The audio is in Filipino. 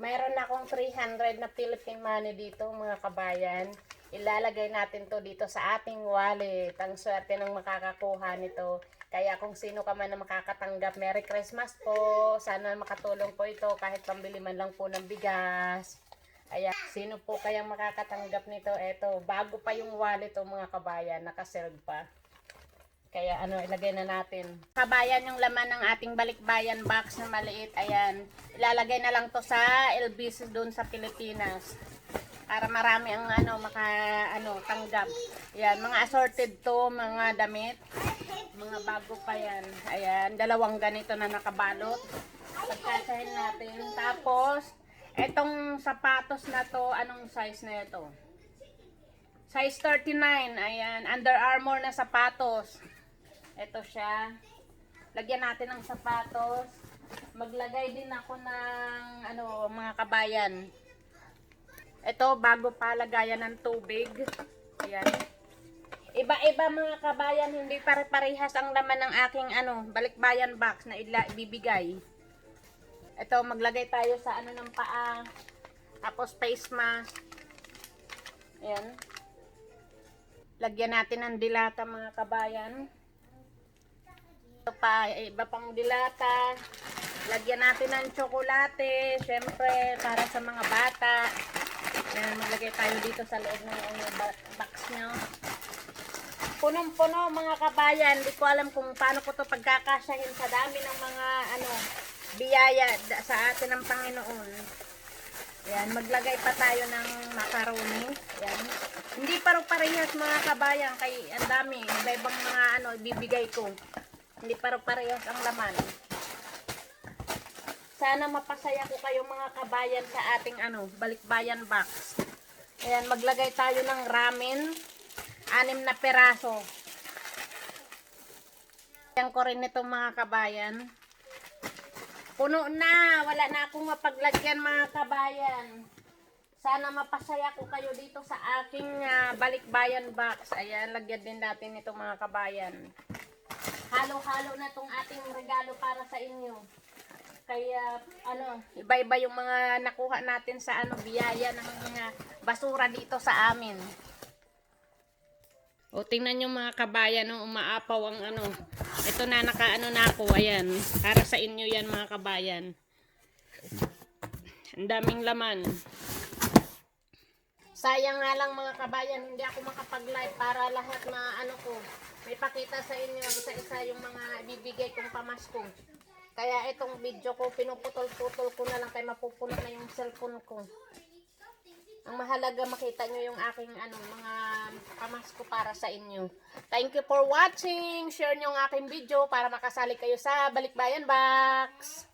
Mayroon akong 300 na Philippine money dito mga kabayan. Ilalagay natin to dito sa ating wallet. Ang swerte ng makakakuha nito. Kaya kung sino ka man na makakatanggap, Merry Christmas po. Sana makatulong po ito kahit pambili man lang po ng bigas. Ayan, sino po kayang makakatanggap nito? Eto, bago pa yung wallet o mga kabayan, nakaserve pa. Kaya ano, ilagay na natin. Kabayan yung laman ng ating balikbayan box na maliit. Ayan, ilalagay na lang to sa LBC doon sa Pilipinas. Para marami ang ano, maka, ano, tanggap. Ayan, mga assorted to, mga damit. Mga bago pa yan. Ayan, dalawang ganito na nakabalot. Pagkasahin natin. Tapos, etong sapatos na to, anong size na ito? Size 39. Ayan, Under Armour na sapatos. Ito siya. Lagyan natin ng sapatos. Maglagay din ako ng ano, mga kabayan. Ito, bago pa lagayan ng tubig. Ayan. Iba-iba mga kabayan, hindi pare-parehas ang laman ng aking ano, balikbayan box na ibibigay. Ito, maglagay tayo sa ano ng paa. Tapos face mask. Ayan. Lagyan natin ng dilata mga kabayan. Pa, iba pang dilata. Lagyan natin ng tsokolate. Siyempre, para sa mga bata. Ayan, maglagay tayo dito sa loob ng ano, box nyo. Punong-puno mga kabayan. Hindi ko alam kung paano ko to pagkakasyahin sa dami ng mga ano biyaya sa atin ng Panginoon. Ayan, maglagay pa tayo ng macaroni. Ayan. Hindi paro parehas mga kabayan kay ang dami. Iba-ibang mga ano ibibigay ko. Hindi paro parehas ang laman. Sana mapasaya ko kayo mga kabayan sa ating ano, balikbayan box. Ayan, maglagay tayo ng ramen. Anim na peraso. Ayan ko rin itong mga kabayan. Puno na. Wala na akong mapaglagyan mga kabayan. Sana mapasaya ko kayo dito sa aking ah, balikbayan box. Ayan, lagyan din natin ito mga kabayan. Halo-halo na tong ating regalo para sa inyo. Kaya ano, iba-iba yung mga nakuha natin sa ano biyaya ng mga basura dito sa amin. O tingnan nyo mga kabayan, no, umaapaw ang ano. Ito na nakaano na ako, ayan. Para sa inyo yan mga kabayan. Ang daming laman. Sayang nga lang mga kabayan, hindi ako makapag-live para lahat na ano ko. May pakita sa inyo isa-isa yung mga ibibigay kong pamasko. Kaya itong video ko, pinuputol-putol ko na lang kaya mapupuno na yung cellphone ko. Ang mahalaga makita nyo yung aking ano, mga pamasko para sa inyo. Thank you for watching. Share nyo ang aking video para makasali kayo sa Balikbayan Box.